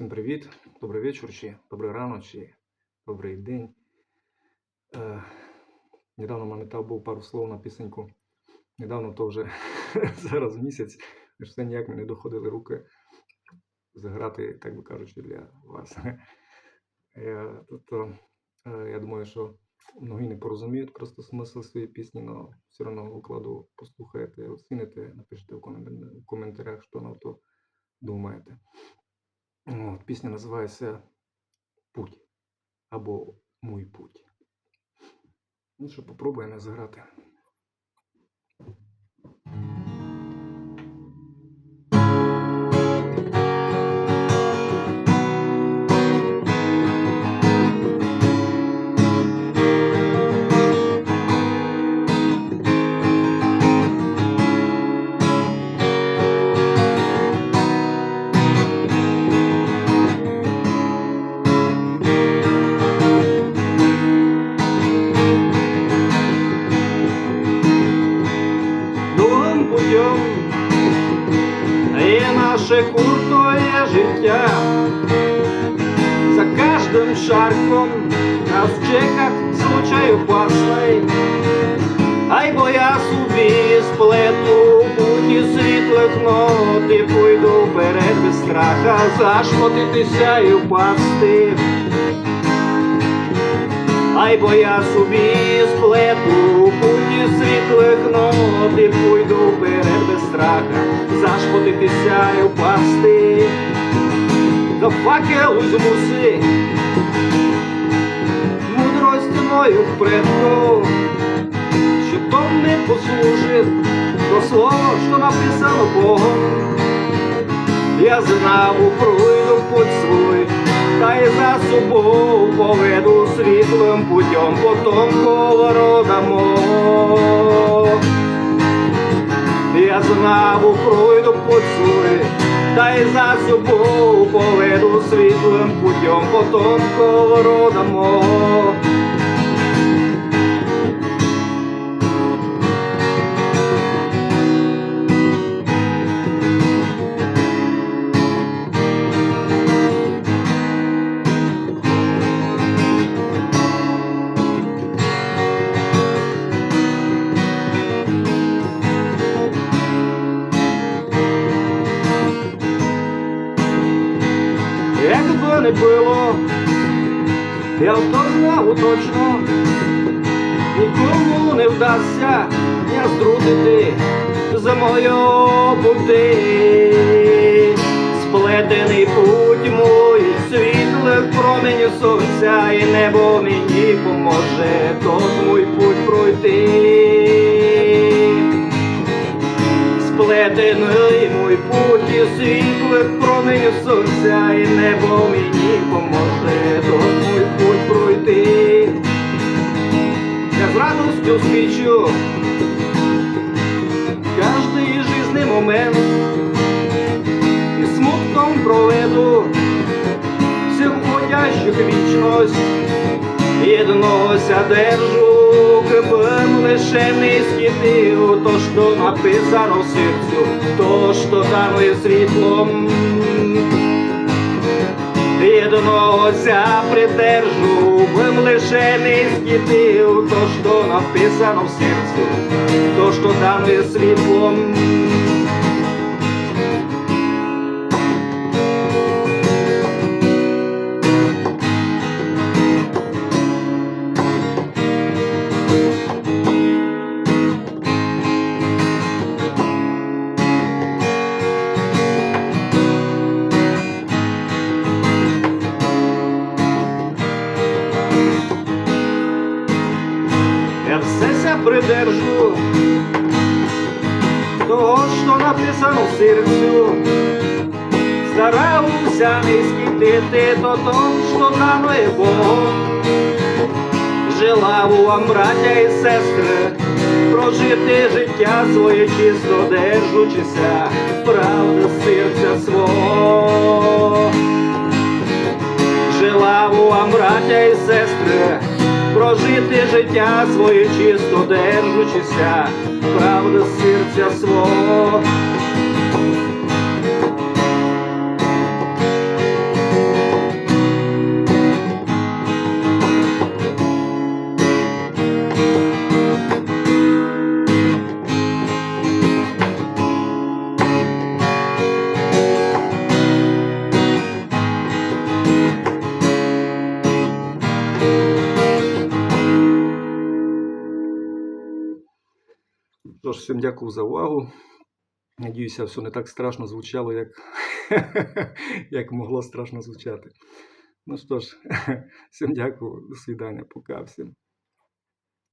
Всім привіт, добрий вечір, чи добрий ранок, чи добрий день. Е, недавно наметав був пару слов на пісеньку. Недавно то вже зараз місяць, все ніяк мені доходили руки заграти, так би кажучи, для вас. Я, тобто, е, я думаю, що многі не порозуміють просто смисл своєї пісні, але все одно укладу послухаєте, оціните, напишіть в коментарях, що на то думаєте. Пісня називається Путь або Мой путь. Ну що, попробуємо заграти. Наше крутое життя. За кожним шарком нас чекать случай опасний. Ай бо я собі сплету путі світлих нот і пойду вперед без страха, зашмотитися і впасти. Ай бо я собі сплету світлих і пойду вперед без страха, зашпотитися і впасти. До факелу змуси, мудрості мою предку, що то не послужить до слова, що написано Богом. Я знав, пройду путь свой, та й за собою поведу світлим путем потом рода мого. Я знаву пройду поцури, та й за собою поведу світлим путем потом рода мого. Я то знав точно, нікому не вдасться я здрудити за мою пути. Сплетений путь мой, світлих променів сонця, і небо мені поможе, тот мой путь пройти. Сплетений мой путь і світлих променів сонця, і небо мені поможе, тот мой путь пройти. Я з радостю свічу каждый жизнный момент і смутком проведу всіх входящих вічність, єднося держу, кипим лише не схитив, то, що написано в серцю, то, що дано світлом. Єднося придержу, бим лише низькі скітив, то, що написано в серцю, то, що дано світлом. Ся придержу того, що написано серцю. Стараюся не скидити то то, що дано є Богом. Жила вам, браття і сестри, прожити життя своє чисто держучися, правда серця свого. Прожити життя своє чисто держучися, правда серця свого. Що ж, всім дякую за увагу. Надіюся, все не так страшно звучало, як, як могло страшно звучати. Ну що ж, всім дякую, до свидання, пока всім.